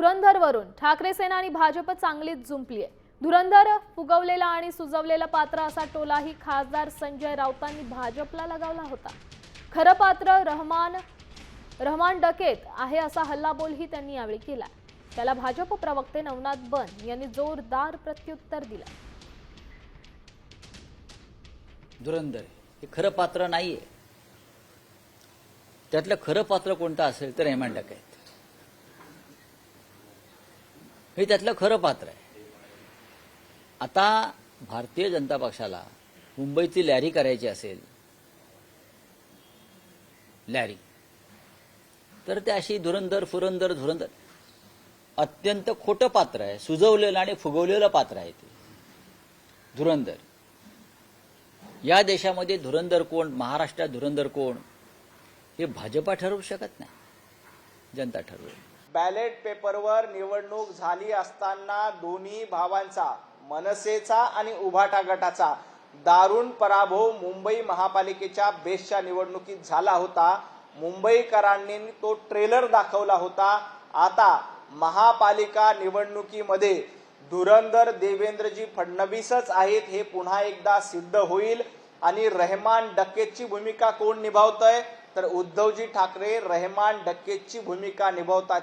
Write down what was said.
धुरंधरवरून ठाकरे सेना आणि भाजप चांगलीच जुंपली आहे धुरंधर फुगवलेला आणि सुजवलेला पात्र असा टोलाही खासदार संजय राऊतांनी भाजपला लगावला होता. खरं पात्र रहमान रहमान डकेत आहे असा हल्लाबोलही त्यांनी यावेळी केला त्याला भाजप प्रवक्ते नवनाथ बन यांनी जोरदार प्रत्युत्तर दिलं. धुरंधर हे खरं पात्र नाहीये. त्यातलं खरं पात्र कोणतं असेल तर हेमान डकेत. हे त्यातलं खरं पात्र आहे. आता भारतीय जनता पक्षाला मुंबईची लॅरी करायची असेल लॅरी तर ते अशी धुरंधर फुरंदर धुरंधर अत्यंत खोटं पात्र आहे सुजवलेलं आणि फुगवलेलं पात्र आहे ते. धुरंधर. या देशामध्ये धुरंधर कोण महाराष्ट्रात धुरंधर कोण हे भाजपा ठरवू शकत नाही जनता ठरवेल बॅलेट पेपरवर निवडणूक झाली असताना दोन्ही भावांचा मनसेचा आणि उभाटा गटाचा दारुण पराभव मुंबई महापालिकेच्या बेस्टच्या निवडणुकीत झाला होता. मुंबईकरांनी तो ट्रेलर दाखवला होता. आता महापालिका निवडणुकीमध्ये धुरंधर देवेंद्रजी फडणवीसच आहेत हे पुन्हा एकदा सिद्ध होईल. आणि रहमान डक्केची भूमिका कोण निभावतय? तर उद्धवजी ठाकरे रहमान डक्केची भूमिका निभावतात.